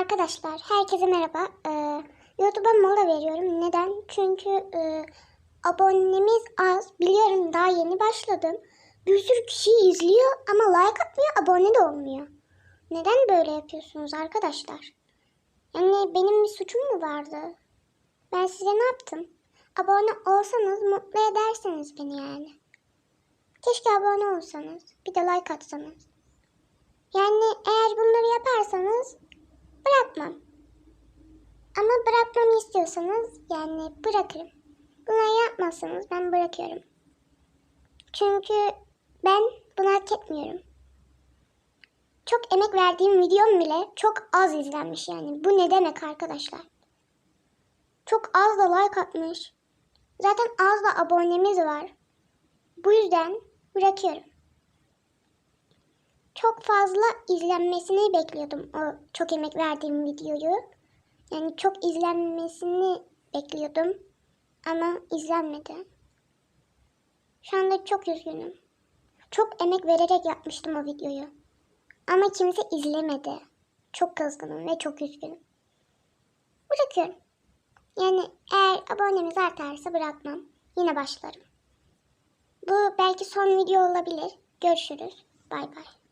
Arkadaşlar herkese merhaba. Ee, YouTube'a mola veriyorum. Neden? Çünkü e, abonemiz az. Biliyorum daha yeni başladım. Bir sürü kişi izliyor ama like atmıyor, abone de olmuyor. Neden böyle yapıyorsunuz arkadaşlar? Yani benim bir suçum mu vardı? Ben size ne yaptım? Abone olsanız mutlu edersiniz beni yani. Keşke abone olsanız. Bir de like atsanız. Yani eğer bunları yaparsanız bırakmam. Ama bırakmamı istiyorsanız yani bırakırım. Bunları yapmazsanız ben bırakıyorum. Çünkü ben bunu hak etmiyorum. Çok emek verdiğim videom bile çok az izlenmiş yani. Bu ne demek arkadaşlar? Çok az da like atmış. Zaten az da abonemiz var. Bu yüzden bırakıyorum çok fazla izlenmesini bekliyordum o çok emek verdiğim videoyu. Yani çok izlenmesini bekliyordum ama izlenmedi. Şu anda çok üzgünüm. Çok emek vererek yapmıştım o videoyu. Ama kimse izlemedi. Çok kızgınım ve çok üzgünüm. Bırakıyorum. Yani eğer abonemiz artarsa bırakmam. Yine başlarım. Bu belki son video olabilir. Görüşürüz. Bay bay.